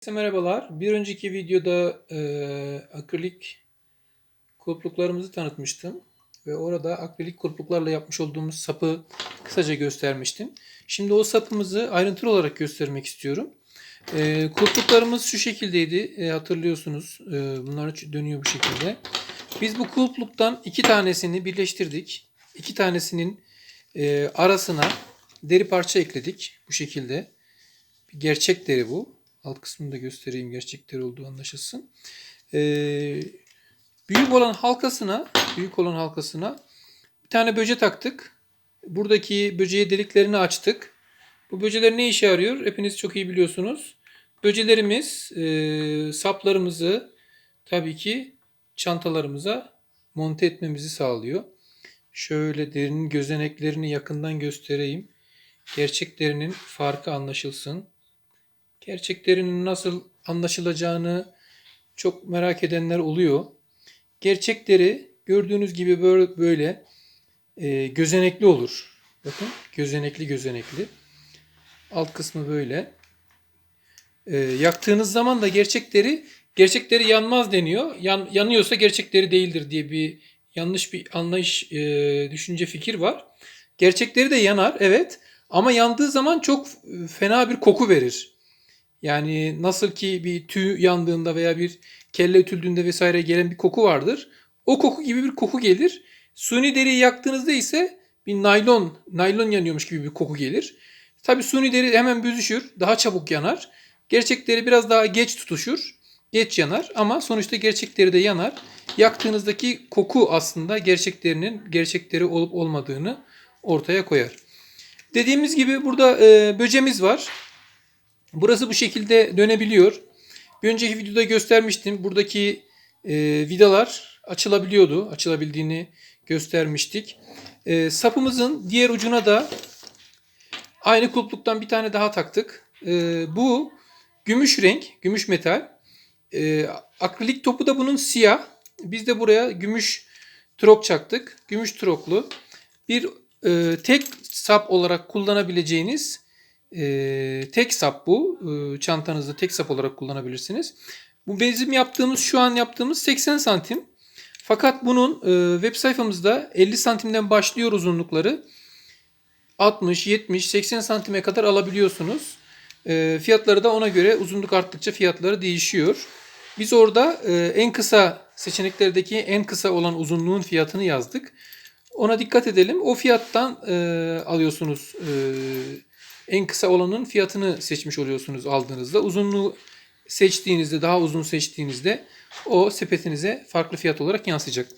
Herkese merhabalar. Bir önceki videoda e, akrilik kulpluklarımızı tanıtmıştım. Ve orada akrilik kulpluklarla yapmış olduğumuz sapı kısaca göstermiştim. Şimdi o sapımızı ayrıntılı olarak göstermek istiyorum. E, kulpluklarımız şu şekildeydi. E, hatırlıyorsunuz. E, bunlar dönüyor bu şekilde. Biz bu kulpluktan iki tanesini birleştirdik. İki tanesinin e, arasına deri parça ekledik. Bu şekilde. Gerçek deri bu. Alt kısmını da göstereyim gerçek deri olduğu anlaşılsın. Ee, büyük olan halkasına, büyük olan halkasına bir tane böce taktık. Buradaki böceğe deliklerini açtık. Bu böceler ne işe yarıyor? Hepiniz çok iyi biliyorsunuz. Böcelerimiz e, saplarımızı tabii ki çantalarımıza monte etmemizi sağlıyor. Şöyle derinin gözeneklerini yakından göstereyim. Gerçek derinin farkı anlaşılsın gerçeklerinin nasıl anlaşılacağını çok merak edenler oluyor. Gerçekleri gördüğünüz gibi böyle, böyle e, gözenekli olur. Bakın gözenekli gözenekli. Alt kısmı böyle. E, yaktığınız zaman da gerçekleri gerçekleri yanmaz deniyor. Yan, yanıyorsa gerçekleri değildir diye bir yanlış bir anlayış, e, düşünce, fikir var. Gerçekleri de yanar evet ama yandığı zaman çok fena bir koku verir. Yani nasıl ki bir tüy yandığında veya bir kelle ütüldüğünde vesaire gelen bir koku vardır. O koku gibi bir koku gelir. Suni deriyi yaktığınızda ise bir naylon, naylon yanıyormuş gibi bir koku gelir. Tabi suni deri hemen büzüşür, daha çabuk yanar. Gerçek deri biraz daha geç tutuşur, geç yanar ama sonuçta gerçek deri de yanar. Yaktığınızdaki koku aslında gerçek derinin gerçek deri olup olmadığını ortaya koyar. Dediğimiz gibi burada e, böcemiz var. Burası bu şekilde dönebiliyor. Bir önceki videoda göstermiştim. Buradaki e, vidalar açılabiliyordu. Açılabildiğini göstermiştik. E, sapımızın diğer ucuna da aynı kulpluktan bir tane daha taktık. E, bu gümüş renk, gümüş metal. E, akrilik topu da bunun siyah. Biz de buraya gümüş trok çaktık. Gümüş troklu. Bir e, tek sap olarak kullanabileceğiniz e, tek sap bu. E, çantanızda tek sap olarak kullanabilirsiniz. Bu bizim yaptığımız şu an yaptığımız 80 santim. Fakat bunun e, web sayfamızda 50 santimden başlıyor uzunlukları. 60, 70, 80 santime kadar alabiliyorsunuz. E, fiyatları da ona göre uzunluk arttıkça fiyatları değişiyor. Biz orada e, en kısa seçeneklerdeki en kısa olan uzunluğun fiyatını yazdık. Ona dikkat edelim. O fiyattan e, alıyorsunuz e, en kısa olanın fiyatını seçmiş oluyorsunuz aldığınızda. Uzunluğu seçtiğinizde, daha uzun seçtiğinizde o sepetinize farklı fiyat olarak yansıyacak.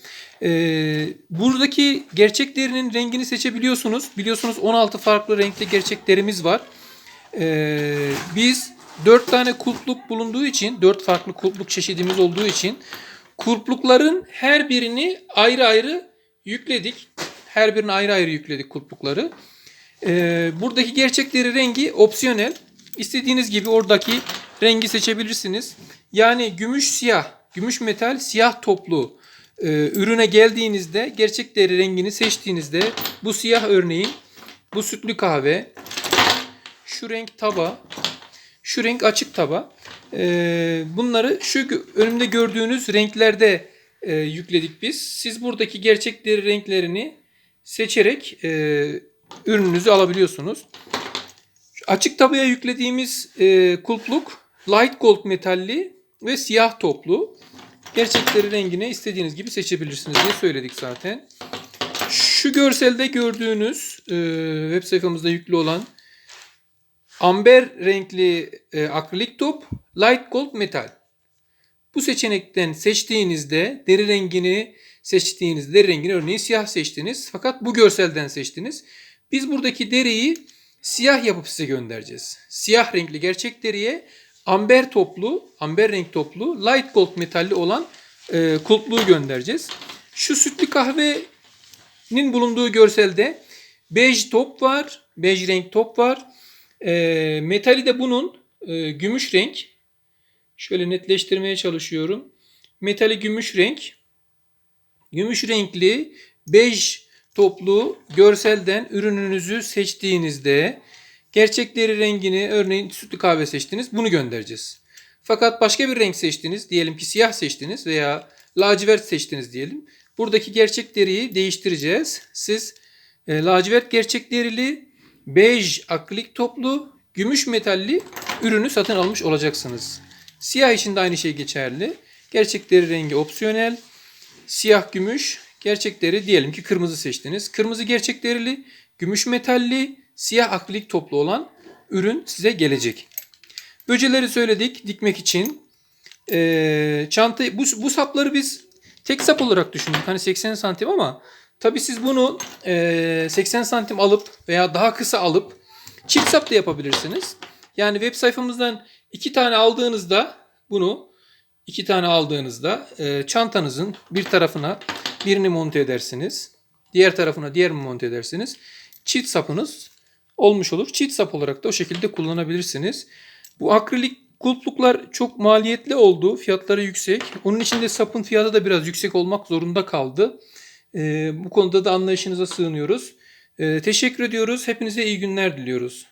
Ee, buradaki gerçek rengini seçebiliyorsunuz. Biliyorsunuz 16 farklı renkte gerçek derimiz var. Ee, biz 4 tane kulpluk bulunduğu için, 4 farklı kulpluk çeşidimiz olduğu için kulplukların her birini ayrı ayrı yükledik. Her birini ayrı ayrı yükledik kulplukları. Ee, buradaki gerçekleri rengi opsiyonel. İstediğiniz gibi oradaki rengi seçebilirsiniz. Yani gümüş siyah, gümüş metal siyah toplu e, ürüne geldiğinizde gerçek deri rengini seçtiğinizde bu siyah örneğin bu sütlü kahve, şu renk taba, şu renk açık taba. E, bunları şu önümde gördüğünüz renklerde e, yükledik biz. Siz buradaki gerçek deri renklerini seçerek e, ürününüzü alabiliyorsunuz. Açık tabaya yüklediğimiz e, kulpluk light gold metalli ve siyah toplu. Gerçekleri rengine istediğiniz gibi seçebilirsiniz diye söyledik zaten. Şu görselde gördüğünüz e, web sayfamızda yüklü olan amber renkli e, akrilik top light gold metal. Bu seçenekten seçtiğinizde deri rengini seçtiğinizde deri rengini örneğin siyah seçtiniz. Fakat bu görselden seçtiniz. Biz buradaki deriyi siyah yapıp size göndereceğiz. Siyah renkli gerçek deriye amber toplu, amber renk toplu, light gold metalli olan e, kulpluğu göndereceğiz. Şu sütlü kahvenin bulunduğu görselde bej top var, bej renk top var. E, metali de bunun e, gümüş renk. Şöyle netleştirmeye çalışıyorum. Metali gümüş renk. Gümüş renkli bej toplu görselden ürününüzü seçtiğinizde gerçekleri rengini örneğin sütlü kahve seçtiniz bunu göndereceğiz. Fakat başka bir renk seçtiniz. Diyelim ki siyah seçtiniz veya lacivert seçtiniz diyelim. Buradaki gerçek deriyi değiştireceğiz. Siz e, lacivert gerçek derili, bej akrilik toplu, gümüş metalli ürünü satın almış olacaksınız. Siyah için de aynı şey geçerli. Gerçek deri rengi opsiyonel. Siyah gümüş, gerçek deri diyelim ki kırmızı seçtiniz. Kırmızı gerçek gümüş metalli, siyah akrilik toplu olan ürün size gelecek. Böceleri söyledik dikmek için. Ee, çantayı bu, bu sapları biz tek sap olarak düşündük. Hani 80 santim ama tabi siz bunu e, 80 santim alıp veya daha kısa alıp çift sap da yapabilirsiniz. Yani web sayfamızdan iki tane aldığınızda bunu iki tane aldığınızda e, çantanızın bir tarafına birini monte edersiniz. Diğer tarafına diğer monte edersiniz. Çift sapınız olmuş olur. Çift sap olarak da o şekilde kullanabilirsiniz. Bu akrilik kulpluklar çok maliyetli oldu. Fiyatları yüksek. Onun için de sapın fiyatı da biraz yüksek olmak zorunda kaldı. E, bu konuda da anlayışınıza sığınıyoruz. E, teşekkür ediyoruz. Hepinize iyi günler diliyoruz.